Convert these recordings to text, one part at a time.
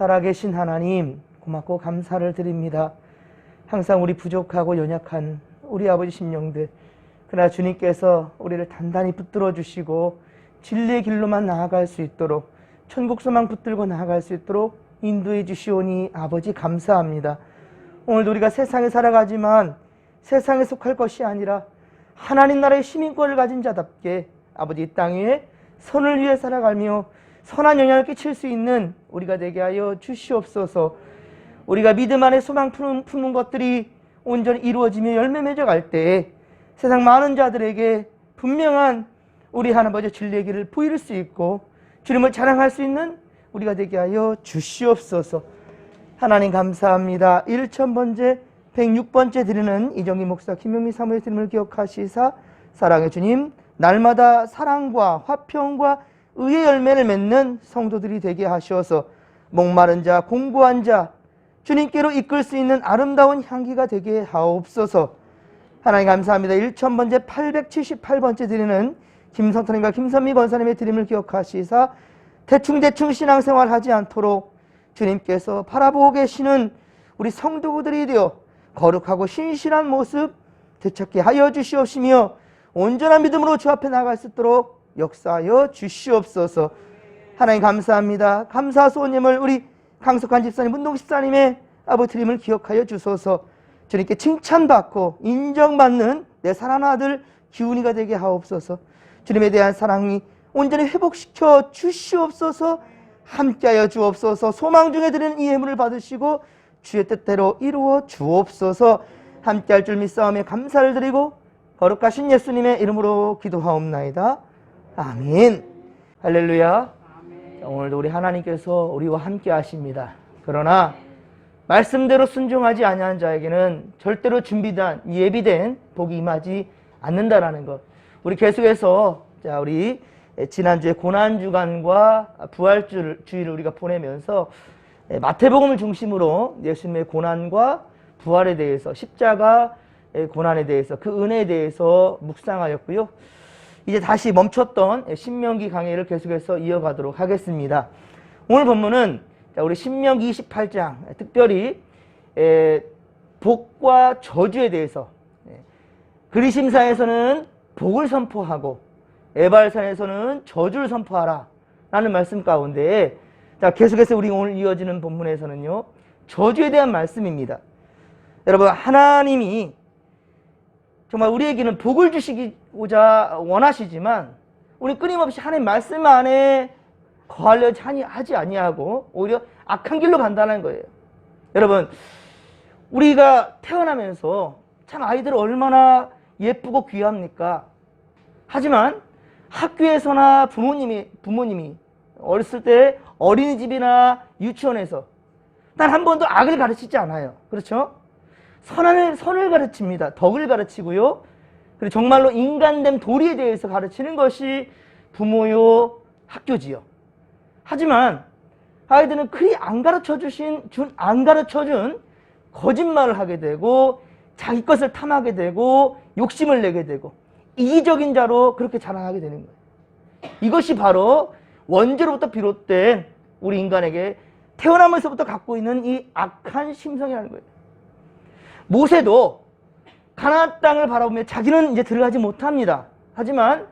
살아계신 하나님 고맙고 감사를 드립니다. 항상 우리 부족하고 연약한 우리 아버지 심령들 그러나 주님께서 우리를 단단히 붙들어 주시고 진리의 길로만 나아갈 수 있도록 천국 소망 붙들고 나아갈 수 있도록 인도해 주시오니 아버지 감사합니다. 오늘도 우리가 세상에 살아가지만 세상에 속할 것이 아니라 하나님 나라의 시민권을 가진 자답게 아버지 이 땅에 선을 위해 살아가며 선한 영향을 끼칠 수 있는 우리가 되게 하여 주시옵소서. 우리가 믿음 안에 소망 품은, 품은 것들이 온전히 이루어지며 열매 맺어갈 때 세상 많은 자들에게 분명한 우리 하나님의 진리의 길을 보일 수 있고 주님을 자랑할 수 있는 우리가 되게 하여 주시옵소서. 하나님 감사합니다. 1000번째 106번째 드리는 이정희 목사 김용미 사무의 드림을 기억하시사 사랑의 주님 날마다 사랑과 화평과 의의 열매를 맺는 성도들이 되게 하셔서 목마른 자 공부한 자 주님께로 이끌 수 있는 아름다운 향기가 되게 하옵소서. 하나님 감사합니다. 1000번째 878번째 드리는 김성탄님과 김선미 권사님의 드림을 기억하시사 대충대충 신앙생활 하지 않도록 주님께서 바라보고 계시는 우리 성도들이 되어 거룩하고 신실한 모습 되찾게 하여 주시옵시며 온전한 믿음으로 주 앞에 나갈 수 있도록 역사하여 주시옵소서. 하나님 감사합니다. 감사 소님을 우리 강석환 집사님, 문동 집사님의 아버지 드림을 기억하여 주소서. 주님께 칭찬받고 인정받는 내 사랑하는 아들 기훈이가 되게 하옵소서. 주님에 대한 사랑이 온전히 회복시켜 주시옵소서. 함께하여 주옵소서. 소망 중에 드리는 이 예물을 받으시고 주의 뜻대로 이루어 주옵소서. 함께할 줄 믿사오며 감사를 드리고 거룩하신 예수님의 이름으로 기도하옵나이다. 아멘. 할렐루야. 자, 오늘도 우리 하나님께서 우리와 함께 하십니다. 그러나 말씀대로 순종하지 아니하는 자에게는 절대로 준비된 예비된 복이 임하지 않는다라는 것. 우리 계속해서 자 우리 지난주에 고난 주간과 부활 주일을 우리가 보내면서 마태복음을 중심으로 예수님의 고난과 부활에 대해서 십자가 고난에 대해서 그 은혜에 대해서 묵상하였고요. 이제 다시 멈췄던 신명기 강의를 계속해서 이어가도록 하겠습니다. 오늘 본문은 우리 신명기 28장 특별히 복과 저주에 대해서 그리심사에서는 복을 선포하고 에발산에서는 저주를 선포하라 라는 말씀 가운데 자 계속해서 우리 오늘 이어지는 본문에서는요 저주에 대한 말씀입니다. 여러분 하나님이 정말 우리에게는 복을 주시고자 원하시지만 우리 끊임없이 하나님 말씀 안에 거하려 하지 아니하고 오히려 악한 길로 간다는 거예요. 여러분 우리가 태어나면서 참 아이들 얼마나 예쁘고 귀합니까? 하지만 학교에서나 부모님이 부모님이 어렸을 때 어린이집이나 유치원에서 단한 번도 악을 가르치지 않아요. 그렇죠? 선을, 선을 가르칩니다. 덕을 가르치고요. 그리고 정말로 인간됨 도리에 대해서 가르치는 것이 부모요, 학교지요. 하지만 아이들은 그리 안 가르쳐 주신, 준, 안 가르쳐 준 거짓말을 하게 되고 자기 것을 탐하게 되고 욕심을 내게 되고 이기적인 자로 그렇게 자라나게 되는 거예요. 이것이 바로 원죄로부터 비롯된 우리 인간에게 태어나면서부터 갖고 있는 이 악한 심성이라는 거예요. 모세도 가나안 땅을 바라보며 자기는 이제 들어가지 못합니다. 하지만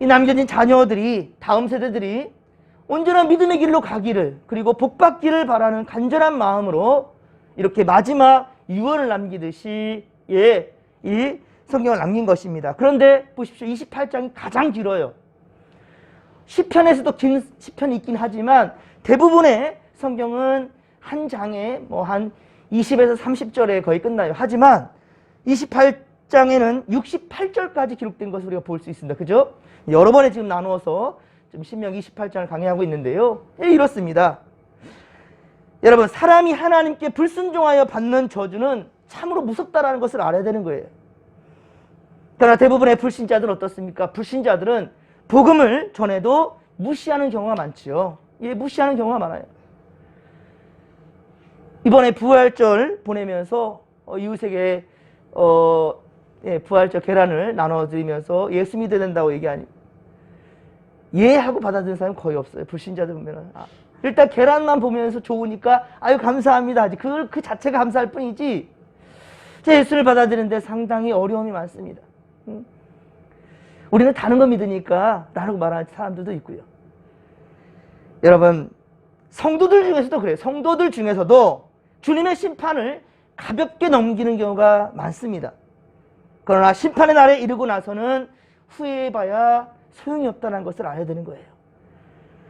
이 남겨진 자녀들이 다음 세대들이 온전한 믿음의 길로 가기를 그리고 복받기를 바라는 간절한 마음으로 이렇게 마지막 유언을 남기듯이 예, 이 성경을 남긴 것입니다. 그런데 보십시오. 28장이 가장 길어요. 시편에서도 긴 시편이 있긴 하지만 대부분의 성경은 한 장에 뭐한 20에서 30절에 거의 끝나요. 하지만 28장에는 68절까지 기록된 것을 우리가 볼 수 있습니다. 그죠? 여러 번에 지금 나누어서 좀 신명 28장을 강의하고 있는데요. 예, 이렇습니다. 여러분, 사람이 하나님께 불순종하여 받는 저주는 참으로 무섭다라는 것을 알아야 되는 거예요. 그러나 대부분의 불신자들은 어떻습니까? 불신자들은 복음을 전해도 무시하는 경우가 많지요. 예, 무시하는 경우가 많아요. 이번에 부활절 보내면서 어, 이웃에게 어, 예, 부활절 계란을 나눠드리면서 예수 믿어야 된다고 얘기하니 예 하고 받아들인 사람 거의 없어요. 불신자들 보면은 아, 일단 계란만 보면서 좋으니까 아유 감사합니다 하지. 그걸 그 자체가 감사할 뿐이지. 제 예수를 받아들이는데 상당히 어려움이 많습니다. 응? 우리는 다른 거 믿으니까 라고 말하는 사람들도 있고요. 여러분 성도들 중에서도 그래요. 성도들 중에서도 주님의 심판을 가볍게 넘기는 경우가 많습니다. 그러나 심판의 날에 이르고 나서는 후회해봐야 소용이 없다는 것을 알아야 되는 거예요.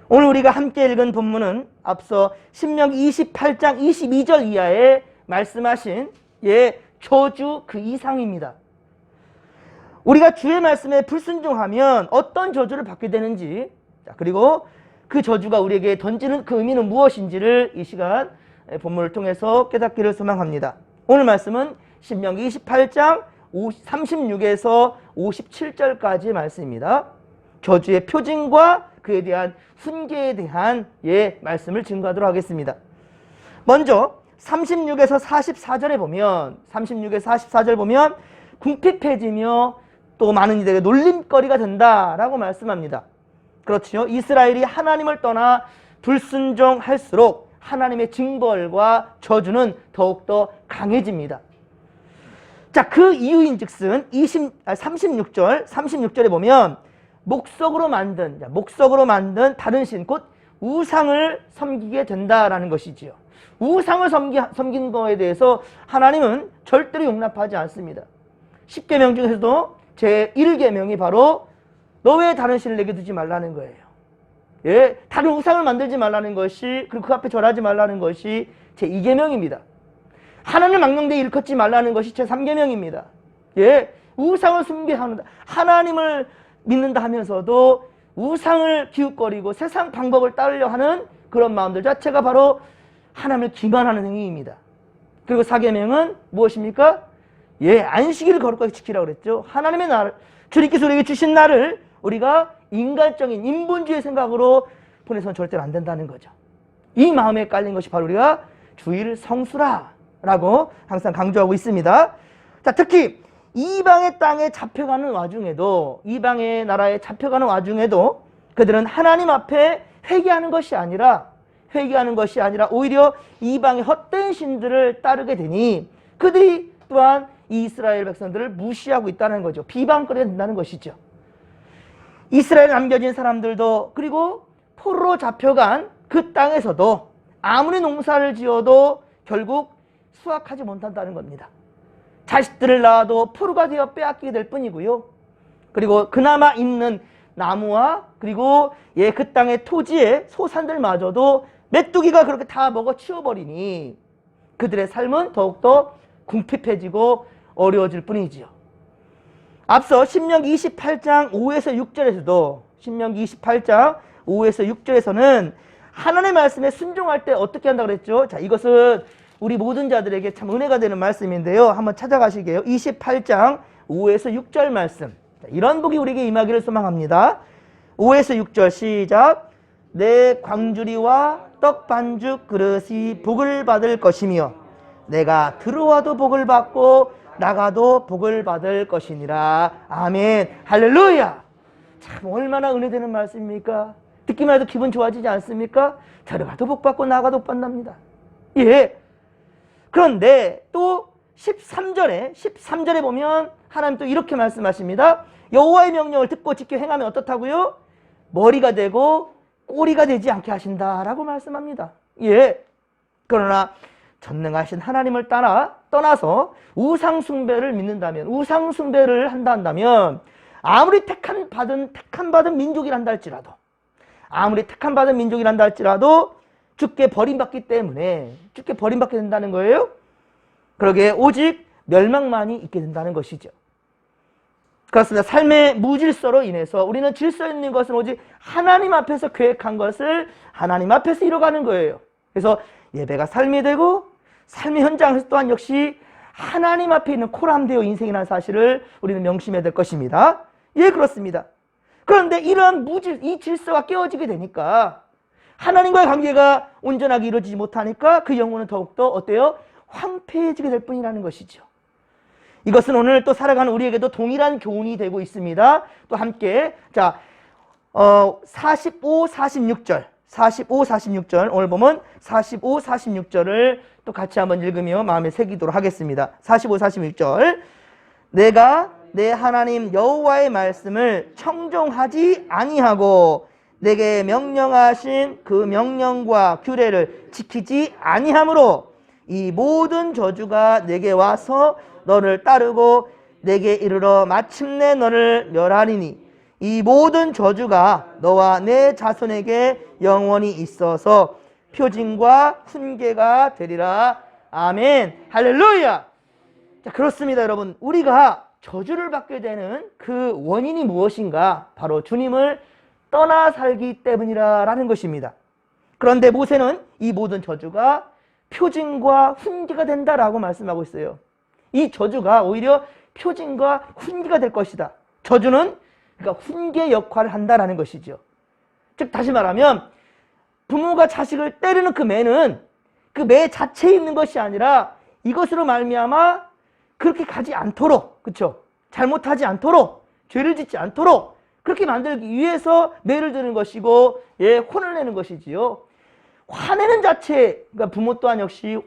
오늘 우리가 함께 읽은 본문은 앞서 신명기 28장 22절 이하에 말씀하신 예 저주 그 이상입니다. 우리가 주의 말씀에 불순종하면 어떤 저주를 받게 되는지 자, 그리고 그 저주가 우리에게 던지는 그 의미는 무엇인지를 이 시간 본문을 통해서 깨닫기를 소망합니다. 오늘 말씀은 신명기 28장 36에서 57절까지의 말씀입니다. 저주의 표징과 그에 대한 훈계에 대한 예 말씀을 증거하도록 하겠습니다. 먼저 36에서 44절에 보면 36에서 44절 보면 궁핍해지며 또 많은 이들에게 놀림거리가 된다라고 말씀합니다. 그렇죠. 이스라엘이 하나님을 떠나 불순종할수록 하나님의 징벌과 저주는 더욱더 강해집니다. 자, 그 이유인 즉슨 20, 아, 36절, 36절에 보면 목석으로 만든, 자, 목석으로 만든 다른 신, 곧 우상을 섬기게 된다라는 것이지요. 우상을 섬기, 섬긴 거에 대해서 하나님은 절대로 용납하지 않습니다. 10계명 중에서도 제 1계명이 바로 너왜 다른 신을 내게 두지 말라는 거예요. 예, 다른 우상을 만들지 말라는 것이 그리고 그 앞에 절하지 말라는 것이 제 2계명입니다. 하나님을 망령되이 일컫지 말라는 것이 제 3계명입니다. 예, 우상을 숭배하는 하나님을 믿는다 하면서도 우상을 기웃거리고 세상 방법을 따르려 하는 그런 마음들 자체가 바로 하나님을 기만하는 행위입니다. 그리고 4계명은 무엇입니까? 예, 안식일을 거룩하게 지키라고 그랬죠. 하나님의 날, 주님께서 우리에게 주신 날을 우리가 인간적인 인본주의 생각으로 보내서는 절대로 안 된다는 거죠. 이 마음에 깔린 것이 바로 우리가 주의를 성수라 라고 항상 강조하고 있습니다. 자, 특히 이방의 땅에 잡혀가는 와중에도 이방의 나라에 잡혀가는 와중에도 그들은 하나님 앞에 회개하는 것이 아니라 회개하는 것이 아니라 오히려 이방의 헛된 신들을 따르게 되니 그들이 또한 이스라엘 백성들을 무시하고 있다는 거죠. 비방거리가 된다는 것이죠. 이스라엘 남겨진 사람들도 그리고 포로로 잡혀간 그 땅에서도 아무리 농사를 지어도 결국 수확하지 못한다는 겁니다. 자식들을 낳아도 포로가 되어 빼앗기게 될 뿐이고요. 그리고 그나마 있는 나무와 그리고 예 그 땅의 토지의 소산들마저도 메뚜기가 그렇게 다 먹어 치워버리니 그들의 삶은 더욱더 궁핍해지고 어려워질 뿐이지요. 앞서 신명기 28장 5에서 6절에서도 신명기 28장 5에서 6절에서는 하나님의 말씀에 순종할 때 어떻게 한다고 그랬죠? 자, 이것은 우리 모든 자들에게 참 은혜가 되는 말씀인데요. 한번 찾아가시게요. 28장 5에서 6절 말씀. 자, 이런 복이 우리에게 임하기를 소망합니다. 5에서 6절 시작. 내 광주리와 떡 반죽 그릇이 복을 받을 것이며 내가 들어와도 복을 받고 나가도 복을 받을 것이니라. 아멘. 할렐루야. 참 얼마나 은혜되는 말씀입니까? 듣기만 해도 기분 좋아지지 않습니까? 들어가도 복 받고 나가도 복 받답니다. 예. 그런데 또 13절에 13절에 보면 하나님 또 이렇게 말씀하십니다. 여호와의 명령을 듣고 지켜 행하면 어떻다고요? 머리가 되고 꼬리가 되지 않게 하신다라고 말씀합니다. 예. 그러나 전능하신 하나님을 따라 떠나서 우상 숭배를 믿는다면 우상 숭배를 한다 한다면 아무리 택한 받은 택한 받은 민족이란다 할지라도 아무리 택한 받은 민족이란다 할지라도 죽게 버림받기 때문에 죽게 버림받게 된다는 거예요. 그러게 오직 멸망만이 있게 된다는 것이죠. 그렇습니다. 삶의 무질서로 인해서 우리는 질서 있는 것은 오직 하나님 앞에서 계획한 것을 하나님 앞에서 이뤄가는 거예요. 그래서 예배가 삶이 되고 삶의 현장에서 또한 역시 하나님 앞에 있는 코람데오 인생이라는 사실을 우리는 명심해야 될 것입니다. 예, 그렇습니다. 그런데 이런 무질, 이 질서가 깨어지게 되니까 하나님과의 관계가 온전하게 이루어지지 못하니까 그 영혼은 더욱더 어때요? 황폐해지게 될 뿐이라는 것이죠. 이것은 오늘 또 살아가는 우리에게도 동일한 교훈이 되고 있습니다. 또 함께 자 어, 45, 46절 45, 46절 오늘 보면 45, 46절을 또 같이 한번 읽으며 마음에 새기도록 하겠습니다. 45, 46절 내가 내 하나님 여호와의 말씀을 청종하지 아니하고 내게 명령하신 그 명령과 규례를 지키지 아니하므로 이 모든 저주가 내게 와서 너를 따르고 내게 이르러 마침내 너를 멸하리니 이 모든 저주가 너와 내 자손에게 영원히 있어서 표징과 훈계가 되리라. 아멘. 할렐루야. 자, 그렇습니다, 여러분. 우리가 저주를 받게 되는 그 원인이 무엇인가? 바로 주님을 떠나 살기 때문이라는 것입니다. 그런데 모세는 이 모든 저주가 표징과 훈계가 된다라고 말씀하고 있어요. 이 저주가 오히려 표징과 훈계가 될 것이다. 저주는 그러니까 훈계 역할을 한다라는 것이죠. 즉 다시 말하면 부모가 자식을 때리는 그 매는 그 매 자체에 있는 것이 아니라 이것으로 말미암아 그렇게 가지 않도록 그렇죠? 잘못하지 않도록 죄를 짓지 않도록 그렇게 만들기 위해서 매를 드는 것이고 예 혼을 내는 것이지요. 화내는 자체 그러니까 부모 또한 역시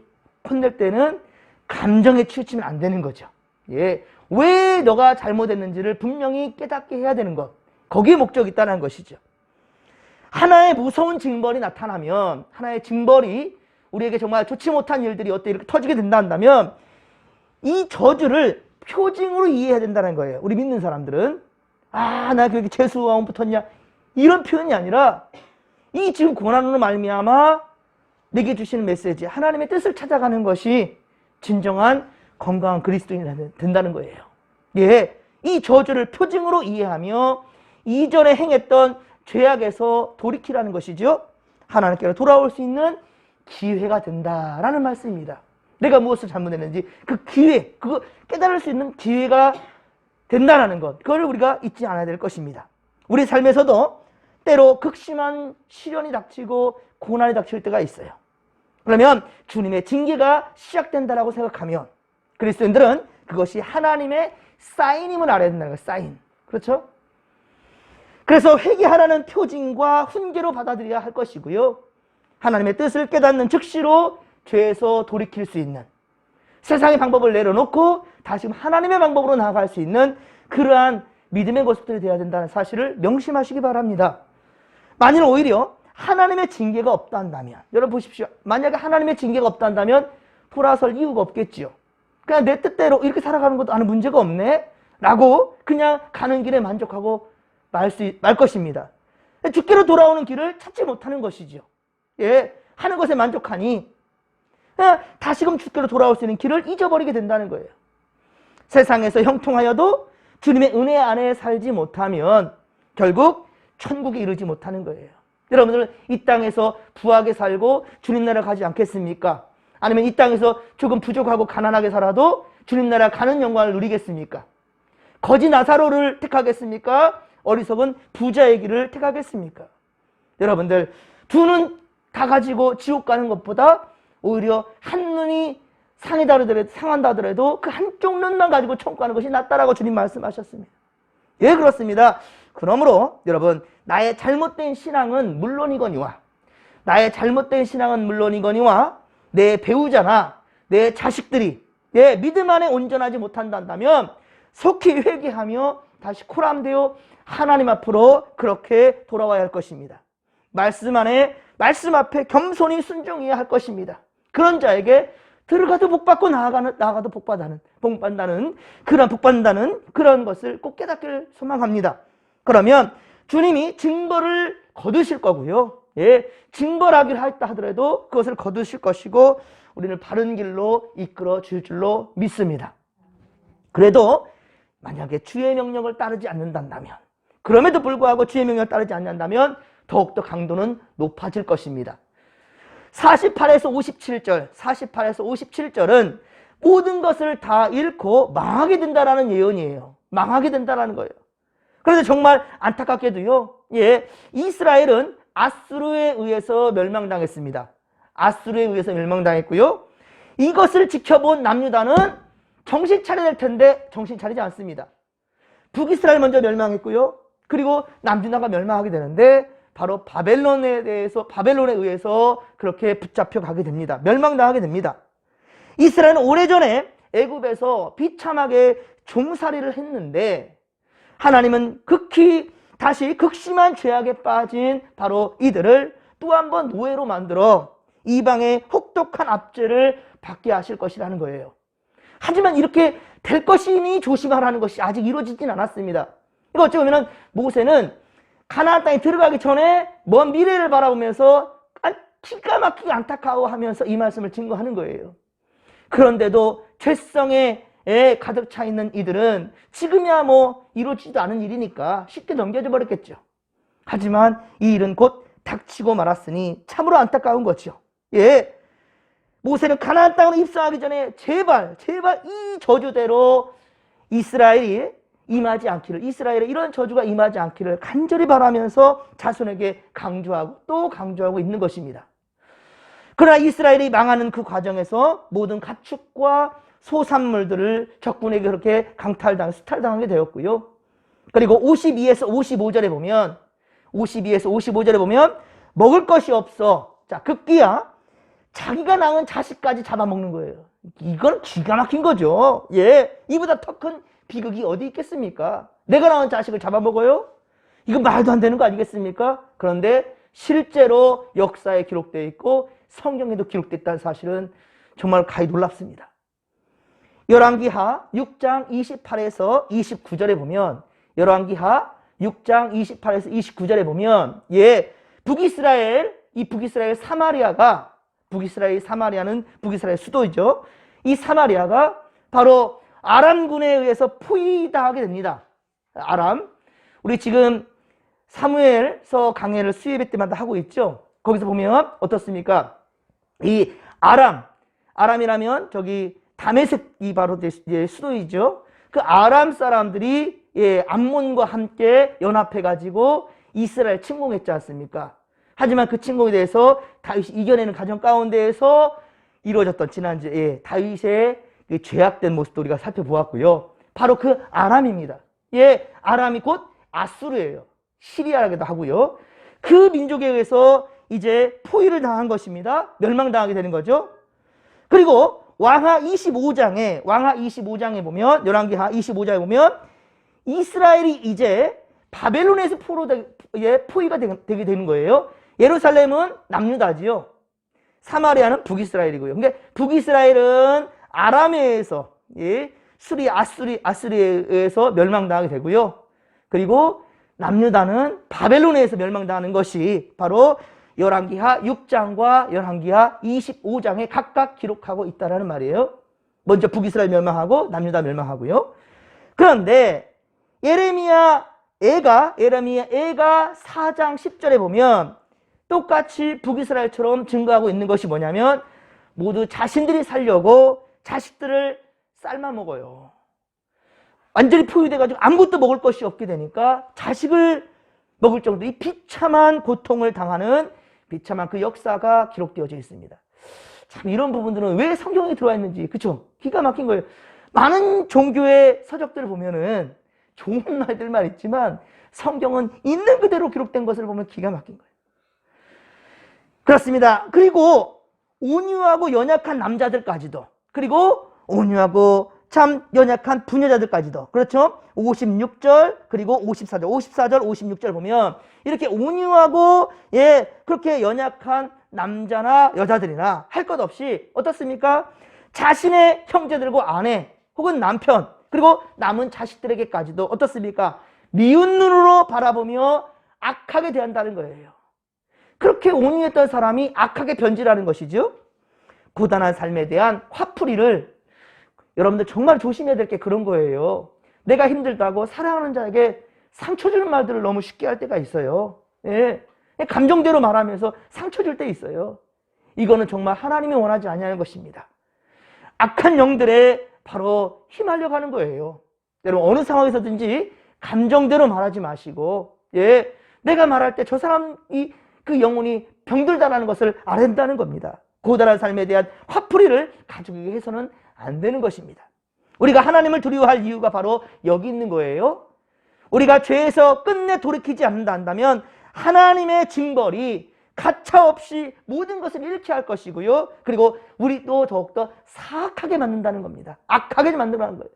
혼낼 때는 감정에 치우치면 안 되는 거죠. 예. 왜 너가 잘못했는지를 분명히 깨닫게 해야 되는 것. 거기에 목적이 있다는 것이죠. 하나의 무서운 징벌이 나타나면, 하나의 징벌이 우리에게 정말 좋지 못한 일들이 어때 이렇게 터지게 된다 한다면, 이 저주를 표징으로 이해해야 된다는 거예요. 우리 믿는 사람들은. 아, 나 그렇게 재수가 붙었냐. 이런 표현이 아니라, 이 지금 고난으로 말미암아 내게 주시는 메시지, 하나님의 뜻을 찾아가는 것이 진정한 건강한 그리스도인이 된다는 거예요. 예. 이 저주를 표징으로 이해하며 이전에 행했던 죄악에서 돌이키라는 것이죠. 하나님께로 돌아올 수 있는 기회가 된다라는 말씀입니다. 내가 무엇을 잘못했는지 그 기회, 그거 깨달을 수 있는 기회가 된다라는 것. 그걸 우리가 잊지 않아야 될 것입니다. 우리 삶에서도 때로 극심한 시련이 닥치고 고난이 닥칠 때가 있어요. 그러면 주님의 징계가 시작된다라고 생각하면 그리스도인들은 그것이 하나님의 사인임을 알아야 된다는 거예요. 사인. 그렇죠? 그래서 회개하라는 표징과 훈계로 받아들여야 할 것이고요. 하나님의 뜻을 깨닫는 즉시로 죄에서 돌이킬 수 있는 세상의 방법을 내려놓고 다시금 하나님의 방법으로 나아갈 수 있는 그러한 믿음의 모습들이 되어야 된다는 사실을 명심하시기 바랍니다. 만일 오히려 하나님의 징계가 없다 한다면 여러분 보십시오. 만약에 하나님의 징계가 없다 한다면 돌아설 이유가 없겠지요. 그냥 내 뜻대로 이렇게 살아가는 것도 아무 문제가 없네 라고 그냥 가는 길에 만족하고 말, 수, 말 것입니다. 죽기로 돌아오는 길을 찾지 못하는 것이지요. 예, 하는 것에 만족하니 다시금 죽기로 돌아올 수 있는 길을 잊어버리게 된다는 거예요. 세상에서 형통하여도 주님의 은혜 안에 살지 못하면 결국 천국에 이르지 못하는 거예요. 여러분들 이 땅에서 부하게 살고 주님 나라 가지 않겠습니까? 아니면 이 땅에서 조금 부족하고 가난하게 살아도 주님 나라 가는 영광을 누리겠습니까? 거지 나사로를 택하겠습니까? 어리석은 부자의 길을 택하겠습니까? 여러분들 두 눈 다 가지고 지옥 가는 것보다 오히려 한 눈이 상이다 하더라도 상한다 하더라도 그 한쪽 눈만 가지고 천국 가는 것이 낫다라고 주님 말씀하셨습니다. 예 그렇습니다. 그러므로 여러분 나의 잘못된 신앙은 물론이거니와 나의 잘못된 신앙은 물론이거니와 내 배우자나 내 자식들이 내 믿음 안에 온전하지 못한다면 속히 회개하며 다시 코람되어 하나님 앞으로 그렇게 돌아와야 할 것입니다. 말씀 안에 말씀 앞에 겸손히 순종해야 할 것입니다. 그런 자에게 들어가도 복 받고 나아가는 나가도 복 받는 복 받는 그런 복 받는다는 그런 것을 꼭 깨닫기를 소망합니다. 그러면 주님이 증거를 거두실 거고요. 예, 징벌하기를 했다 하더라도 그것을 거두실 것이고 우리는 바른 길로 이끌어 줄 줄로 믿습니다. 그래도 만약에 주의 명령을 따르지 않는다면 그럼에도 불구하고 주의 명령을 따르지 않는다면 더욱더 강도는 높아질 것입니다. 48에서 57절, 48에서 57절은 모든 것을 다 잃고 망하게 된다라는 예언이에요. 망하게 된다라는 거예요. 그런데 정말 안타깝게도요. 예, 이스라엘은 아수르에 의해서 멸망당했습니다. 아수르에 의해서 멸망당했고요. 이것을 지켜본 남유다는 정신 차려야 될 텐데 정신 차리지 않습니다. 북이스라엘 먼저 멸망했고요. 그리고 남유다가 멸망하게 되는데 바로 바벨론에 대해서 바벨론에 의해서 그렇게 붙잡혀 가게 됩니다. 멸망당하게 됩니다. 이스라엘은 오래전에 애굽에서 비참하게 종살이를 했는데 하나님은 극히 다시 극심한 죄악에 빠진 바로 이들을 또 한 번 노예로 만들어 이방의 혹독한 압제를 받게 하실 것이라는 거예요. 하지만 이렇게 될 것이니 조심하라는 것이 아직 이루어지진 않았습니다. 이거 어찌 보면 모세는 가나안 땅에 들어가기 전에 먼 미래를 바라보면서 안- 기가 막히게 안타까워하면서 이 말씀을 증거하는 거예요. 그런데도 죄성에 에 가득 차 있는 이들은 지금이야 뭐 이루어지지도 않은 일이니까 쉽게 넘겨져 버렸겠죠. 하지만 이 일은 곧 닥치고 말았으니 참으로 안타까운 거죠. 예. 모세는 가나안 땅으로 입성하기 전에 제발 제발 이 저주대로 이스라엘이 임하지 않기를 이스라엘에 이런 저주가 임하지 않기를 간절히 바라면서 자손에게 강조하고 또 강조하고 있는 것입니다. 그러나 이스라엘이 망하는 그 과정에서 모든 가축과 소산물들을 적군에게 그렇게 강탈당, 수탈당하게 되었고요. 그리고 52에서 55절에 보면 52에서 55절에 보면 먹을 것이 없어. 자, 급기야 자기가 낳은 자식까지 잡아먹는 거예요. 이건 기가 막힌 거죠. 예. 이보다 더 큰 비극이 어디 있겠습니까? 내가 낳은 자식을 잡아먹어요? 이건 말도 안 되는 거 아니겠습니까? 그런데 실제로 역사에 기록되어 있고 성경에도 기록됐다는 사실은 정말 가히 놀랍습니다. 열왕기하 6장 28에서 29절에 보면 열왕기하 6장 28에서 29절에 보면 예 북이스라엘 이 북이스라엘 사마리아가 북이스라엘 사마리아는 북이스라엘 수도이죠. 이 사마리아가 바로 아람군에 의해서 포위당하게 됩니다. 아람 우리 지금 사무엘서 강해를 수예배 때마다 하고 있죠. 거기서 보면 어떻습니까? 이 아람 아람이라면 저기 다메섹이 바로 이제 수도이죠. 그 아람 사람들이 예, 암몬과 함께 연합해 가지고 이스라엘 침공했지 않습니까? 하지만 그 침공에 대해서 다윗이 이겨내는 과정 가운데에서 이루어졌던 지난주에 예, 다윗의 그 죄악된 모습도 우리가 살펴보았고요. 바로 그 아람입니다. 예, 아람이 곧 아수르예요. 시리아라기도 하고요. 그 민족에 의해서 이제 포위를 당한 것입니다. 멸망당하게 되는 거죠. 그리고 왕하 25장에 왕하 25장에 보면 열왕기하 25장에 보면 이스라엘이 이제 바벨론에서 포로 예, 포위가 되, 게 되는 거예요. 예루살렘은 남유다지요. 사마리아는 북이스라엘이고요. 근데 북이스라엘은 아람에서 예, 수리 아수리 아수리에 의해서 멸망당하게 되고요. 그리고 남유다는 바벨론에서 멸망당하는 것이 바로 열왕기하 6장과 열왕기하 25장에 각각 기록하고 있다라는 말이에요. 먼저 북이스라엘 멸망하고 남유다 멸망하고요. 그런데 예레미야 애가 예레미야 애가 4장 10절에 보면 똑같이 북이스라엘처럼 증거하고 있는 것이 뭐냐면 모두 자신들이 살려고 자식들을 삶아 먹어요. 완전히 포위돼가지고 아무것도 먹을 것이 없게 되니까 자식을 먹을 정도 이 비참한 고통을 당하는 비참한 그 역사가 기록되어져 있습니다. 참 이런 부분들은 왜 성경에 들어와 있는지 그쵸? 기가 막힌 거예요. 많은 종교의 서적들을 보면은 좋은 말들만 있지만 성경은 있는 그대로 기록된 것을 보면 기가 막힌 거예요. 그렇습니다. 그리고 온유하고 연약한 남자들까지도 그리고 온유하고 참 연약한 부녀자들까지도 그렇죠? 56절 그리고 54절 54절 56절 보면 이렇게 온유하고 예 그렇게 연약한 남자나 여자들이나 할 것 없이 어떻습니까? 자신의 형제들과 아내 혹은 남편 그리고 남은 자식들에게까지도 어떻습니까? 미운 눈으로 바라보며 악하게 대한다는 거예요. 그렇게 온유했던 사람이 악하게 변질하는 것이죠. 고단한 삶에 대한 화풀이를 여러분들 정말 조심해야 될 게 그런 거예요. 내가 힘들다고 사랑하는 자에게 상처 주는 말들을 너무 쉽게 할 때가 있어요. 예. 감정대로 말하면서 상처 줄 때 있어요. 이거는 정말 하나님이 원하지 아니하는 것입니다. 악한 영들에 바로 휘말려 가는 거예요. 여러분 어느 상황에서든지 감정대로 말하지 마시고 예. 내가 말할 때 저 사람이 그 영혼이 병들다라는 것을 알아야 된다는 겁니다. 고단한 삶에 대한 화풀이를 가지고 해서는 안 되는 것입니다. 우리가 하나님을 두려워할 이유가 바로 여기 있는 거예요. 우리가 죄에서 끝내 돌이키지 않는다 한다면 하나님의 징벌이 가차없이 모든 것을 잃게 할 것이고요. 그리고 우리도 더욱더 사악하게 만든다는 겁니다. 악하게 만든다는 거예요.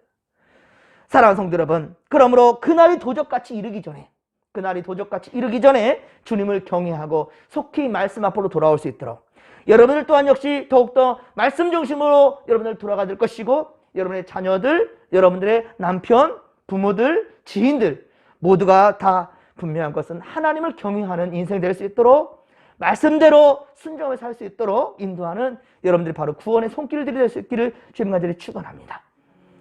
사랑하는 성도 여러분, 그러므로 그날이 도적같이 이르기 전에 그날이 도적같이 이르기 전에 주님을 경외하고 속히 말씀 앞으로 돌아올 수 있도록 여러분들 또한 역시 더욱더 말씀 중심으로 여러분들 돌아가 될 것이고 여러분의 자녀들, 여러분들의 남편, 부모들, 지인들 모두가 다 분명한 것은 하나님을 경외하는 인생 될 수 있도록 말씀대로 순종을 살 수 있도록 인도하는 여러분들이 바로 구원의 손길들이 될 수 있기를 주님 간절히 축원합니다.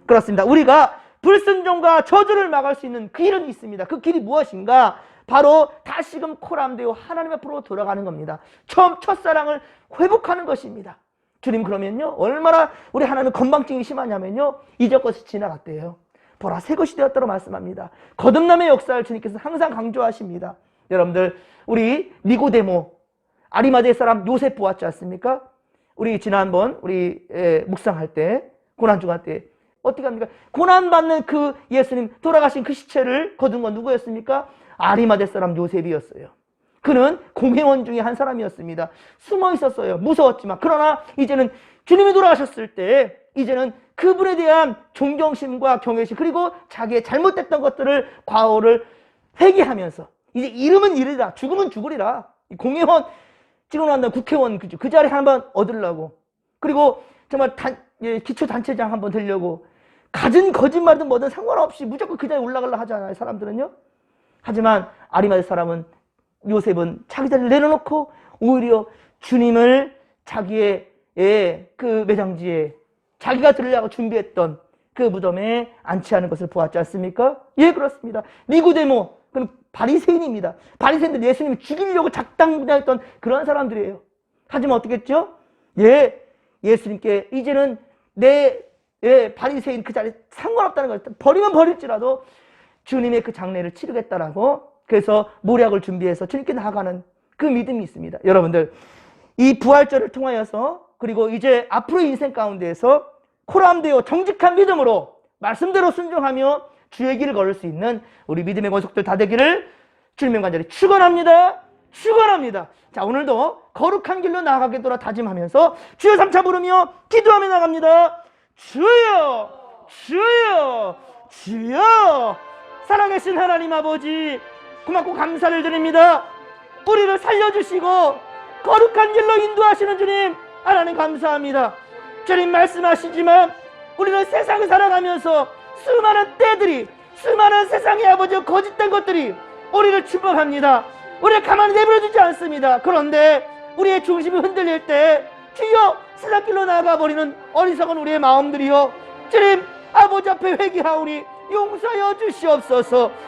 그렇습니다. 우리가 불순종과 저주를 막을 수 있는 그 길은 있습니다. 그 길이 무엇인가? 바로 다시금 코람되어 하나님 앞으로 돌아가는 겁니다. 처음 첫사랑을 회복하는 것입니다. 주님 그러면요 얼마나 우리 하나님 건방증이 심하냐면요 이전 것이 지나갔대요. 보라 새 것이 되었다고 말씀합니다. 거듭남의 역사를 주님께서 항상 강조하십니다. 여러분들 우리 니고데모 아리마대 사람 요셉 보았지 않습니까? 우리 지난번 우리 에, 묵상할 때 고난 주간 때 어떻게 합니까? 고난 받는 그 예수님 돌아가신 그 시체를 거둔 건 누구였습니까? 아리마대 사람 요셉이었어요. 그는 공회원 중에 한 사람이었습니다. 숨어 있었어요. 무서웠지만. 그러나 이제는 주님이 돌아가셨을 때 이제는 그분에 대한 존경심과 경외심 그리고 자기의 잘못됐던 것들을 과오를 회개하면서 이제 이름은 이르리라. 죽음은 죽으리라. 이 공회원 찍어 난다 국회의원 그, 그 자리 한번 얻으려고. 그리고 정말 단, 예, 기초단체장 한번 되려고. 가진 거짓말든 뭐든 상관없이 무조건 그 자리에 올라가려 하잖아요 사람들은요 하지만 아리마대 사람은 요셉은 자기 자리를 내려놓고 오히려 주님을 자기의 예, 그 매장지에 자기가 들으려고 준비했던 그 무덤에 안치하는 것을 보았지 않습니까? 예, 그렇습니다. 니고데모, 그는 바리새인입니다. 바리새인들 예수님을 죽이려고 작당했던 그런 사람들이에요. 하지만 어떻게 했죠? 예, 예수님께 이제는 내 예, 바리새인 그 자리에 상관없다는 걸 버리면 버릴지라도 주님의 그 장례를 치르겠다라고 그래서 모략을 준비해서 주님께 나아가는 그 믿음이 있습니다. 여러분들 이 부활절을 통하여서 그리고 이제 앞으로의 인생 가운데에서 코람되어 정직한 믿음으로 말씀대로 순종하며 주의 길을 걸을 수 있는 우리 믿음의 권속들 다 되기를 주님의 간절히 축원합니다. 축원합니다. 자 오늘도 거룩한 길로 나아가게 돌아 다짐하면서 주여 삼차 부르며 기도하며 나갑니다. 주여 주여 주여 살아계신 하나님 아버지 고맙고 감사를 드립니다. 우리를 살려주시고 거룩한 길로 인도하시는 주님 하나님 감사합니다. 주님 말씀하시지만 우리는 세상을 살아가면서 수많은 때들이 수많은 세상의 아버지 거짓된 것들이 우리를 침범합니다. 우리를 가만히 내버려두지 않습니다. 그런데 우리의 중심이 흔들릴 때 주여 세상 길로 나가버리는 어리석은 우리의 마음들이요 주님 아버지 앞에 회개하오니 용서하여 주시옵소서